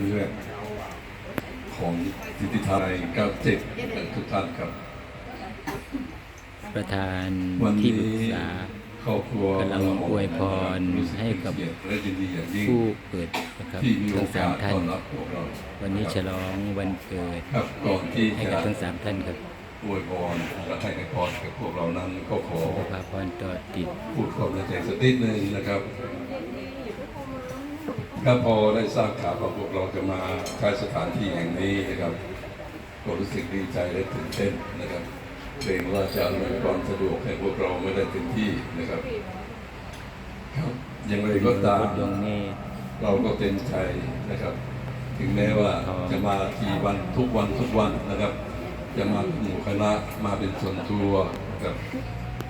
เรื่องของสิทธิไทย97ทุกท่านครับ ประธานวันที่นี้ปรึกษาครอบครัวกำลังอวยพรให้กับรู้สึกเป็นเกียรติและยินดีอย่างยิ่งผู้เปิดนะครับที่มีโอทั้งสากามสท่านต้อนรับพวกเราวันนี้ฉลองวันเกิดครับก่อนที่ให้จะกับทั้งสามท่านครับอวยพรและให้ในพรกับพวกเรานั้นก็ขอสุขภาพพรต่อติดพูดความในใจสักนิดหนึ่งนะครับ ถ้าพอได้ทราบข่าวว่าพวกเราจะมาใช้สถานที่แห่งนี้นะครับก็รู้สึกดีใจและตื่นเต้นนะครับเกรงว่าจะอำนวยความสะดวกให้พวกเราไม่ได้เต็มที่นะครับครับอย่างไรก็ตามดวงเนตรเราก็เต็มใจนะครับ ถึงแม้ว่าจะมาทีวันทุกวันทุกวันนะครับ จะมาเป็นหมู่คณะมาเป็นส่วนตัวนะครับ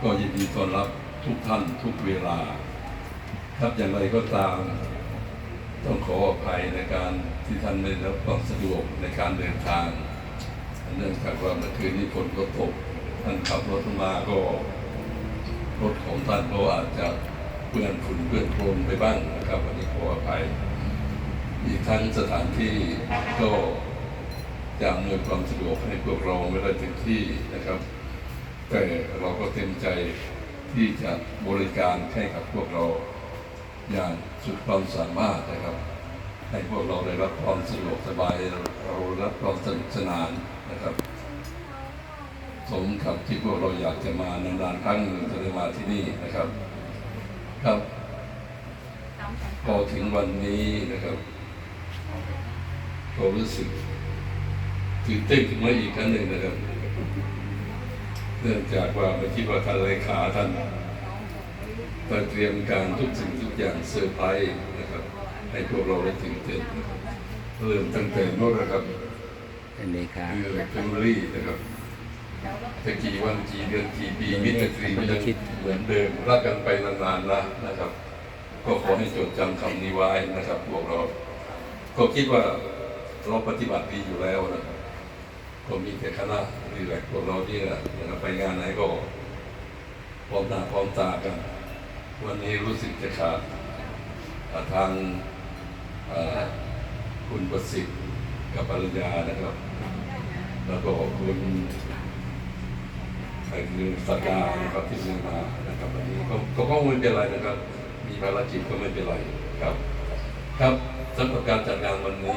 ก็ยินดีต้อนรับทุกท่านทุกเวลา ครับอย่างไรก็ตาม ต้องขออภัยในการที่ท่านไม่ได้รับความสะดวกในการเดินทาง เนื่องจากว่าเมื่อคืนนี้ฝนก็ตกท่านขับรถมาก็รถของท่านก็อาจจะเปื้อนฝุ่นเปื้อนโคลนไปบ้างนะครับวันนี้ขออภัย อีกทั้งสถานที่ก็จะอำนวยความสะดวกให้พวกเราไม่ได้เต็มที่นะครับ แต่เราก็เต็มใจที่จะบริการให้กับพวกเรา อย่างสุดความสามารถนะครับ ให้พวกเราได้รับความสะดวกสบายเรารับความสนุกสนานนะครับ สมกับที่พวกเราอยากจะมานานๆครั้งหนึ่งจะได้มาที่นี่นะครับ ครับพอถึงวันนี้นะครับก็รู้สึกตื่นเต้นขึ้นมาอีกครั้งหนึ่งนะครับ เนื่องจากว่าไม่คิดว่าท่านเลขาท่าน ได้เตรียมการทุกสิ่งทุกอย่างเซอร์ไพรส์นะครับ ให้พวกเราได้ตื่นเต้นนะครับเริ่มตั้งแต่โน้นนะครับท่านเลขาคือเฟมรี่นะครับจะกี่วันกี่เดือนกี่ปีมิตรตรีก็ยังเหมือนเดิมรักกันไปนานๆนะนะครับ ก็ขอให้จดจำคำนี้ไว้นะครับพวกเรา ก็คิดว่าเราปฏิบัติดีอยู่แล้วนะครับก็มีแต่คณะรีแลกซ์พวกเราที่นะครับไปงานไหนก็พร้อมหน้าพร้อมตากัน วันนี้รู้สึกจะขาดทางคุณประสิทธิ์กับภรรยานะครับ แล้วก็ขอบคุณใครคือสัตดานะครับที่ซื้อมานะครับวันนี้ก็ก็ก็ไม่เป็นไรนะครับ มีภารกิจก็ไม่เป็นไรครับ ครับสำหรับการจัดงานวันนี้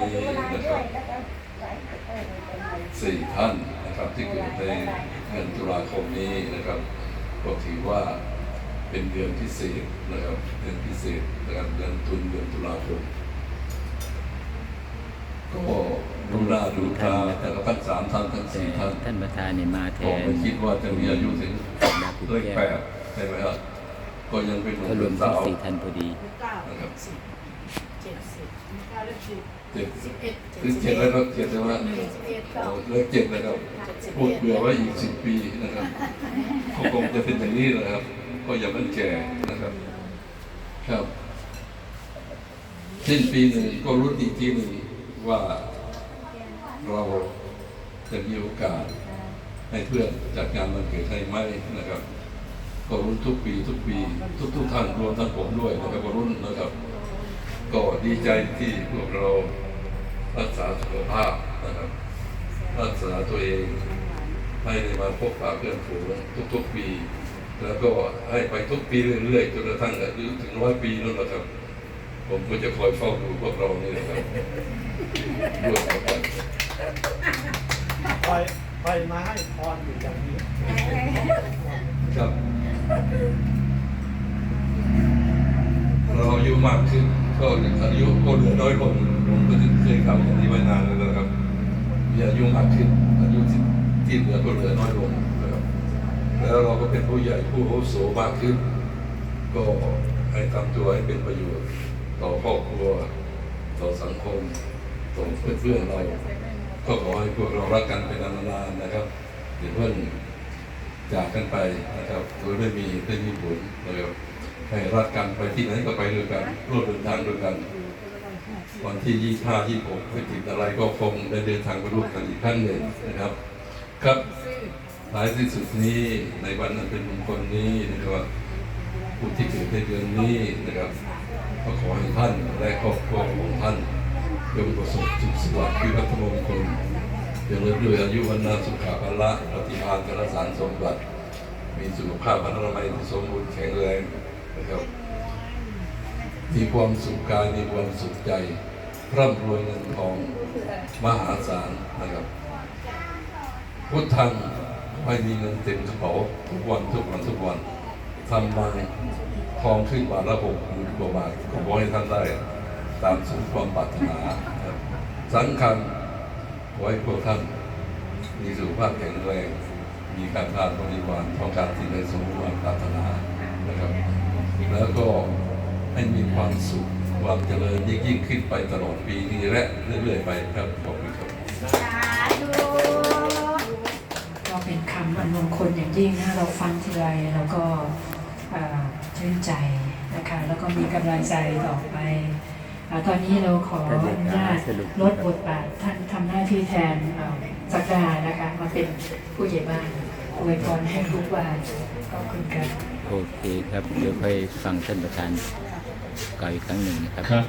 นะครับสี่ท่านนะครับที่เกิดในเดือนตุลาคมนี้นะครับก็ถือว่า เป็นเดือนพิเศษนะครับเดือนพิเศษนะครับเดือนตุลเดือนตุลาคมก็ดูหน้าดูตาแต่ละทั้งสามท่านทั้งแต่สี่ท่านท่านประธานเนี่ยมาแทก็นไม่คิดว่าจะมีอายุถึงดาปุกเลขแก้แปวดใช่ไหมครับก็ยังเป็นหนุ่มก็รเป็วมนทั้สางวสี่ท่านพอดีเก้านะครับสิบเจ็ดสิบเก้าเลขสิบเจ็ดสิบเอ็ดคือเจ็ดแล้วก็เจ็ดใช่ไหมสิบเอ็ดเก้าเอาเลขเจ็ดนะครับพูดเบื่อไว้อีกสิบปีนะครับก็คงจะเป็นอย่างนี้แหละครับ ก็อย่ามันแก่นะครับ ครับสิ้นปีหนึ่งก็รู้อีกทีหนึ่งว่าเราจะมีโอกาสให้เพื่อนจัดงานวันเกิดให้ไหมนะครับ ก็รุ้นทุกปีทุกปี ทุกทุกท่านรวมทั้งผมด้วยนะครับก็รุ้นนะครับ ก็ดีใจที่พวกเรารักษาสุขภาพนะครับรักษาตัวเองให้ได้มาพบปะเพื่อนฝูงทุกๆปี แล้วก็ให้ไปทุกปีเรื่อยๆจนกระทั่งอายุถึงร้อยปีนั่นแหละครับ ผมก็จะคอยเฝ้าดูพวกเรานี่นะครับด้วยกันคอยคอยมาให้พรอยู่อย่างนี้ ครับเราอายุมากขึ้นก็อายุก็เหลือน้อยลงผมก็เคยกล่าวอย่างนี้ไว้นานแล้วนะครับมีอายุมากขึ้นอายุที่ที่เหลือก็เหลือน้อยลงนะครับ แล้วเราก็เป็นผู้ใหญ่ผู้อโสมากขึ้น ก็ให้ทำตัวให้เป็นประโยชน์ ต่อครอบครัว ต่อสังคม ต่อเพื่อนๆเรา ก็ขอให้พวกเรารักกันเป็นนานๆนะครับเดี๋ยวเพื่อนจากกันไปนะครับโดยไม่มีไม่มีผลนะครับให้รักกันไปที่ไหนก็ไปด้วยกันร่วมเดินทางด้วยกัน วันที่ยี่ห้ายี่หกไม่ติดอะไรก็คงได้เดินทางไปร่วมกันอีกครั้งหนึ่งนะครับ ครับ ท้ายที่สุดนี้ในวันนั้นเป็นมงคลนี้นะครับผู้ที่เกิดในเดือนนี้นะครับก็ขอให้ท่านและครอบครัวของท่านจงประสบสุขสวัสดิ์คือพระธมงคลเริญด้วยอายุวันนาสุขภาละปฏิภาณกรสารสมบัติมีสุขภาพพรรณนามัยที่สมบูรณ์แข็งแรงนะครับมีความสุขกายมีความสุขใจร่ำรวยเงินทองมหาศาลนะครับพุทธัง ไม่มีเงินเต็มกระเป๋าทุกวันทุกวันทุกวันทำมาทองขึ้นบาทละหกหมื่นกว่าบาทก็ขอให้ท่านได้ ตามสุขความปรารถนานะครับสังฆังขอให้พวกท่าน มีสุขภาพแข็งแรง มีการทานบริวารต้องการที่ได้สมความปรารถนานะครับ แล้วก็ให้มีความสุขความเจริญยิ่งขึ้นไปตลอดปีนี้และเรื่อยๆไปครับขอำอันมงคลอย่างยิ่งนะเราฟังทีไรเราก็เอ่อชื่นใจนะคะแล้วก็มีกำลังใจต่อไปอ่าตอนนี้เราขออนุญาตลดบทบาทท่านทำหน้าที่แทนเอ่อสักดานะคะมาเป็นผู้ใหญ่บ้านอวยพรให้ทุกวันขอบคุณครับโอเคครับเดี๋ยวค่อยฟังท่านประธานกล่าวอีกครั้งหนึ่งนะครับ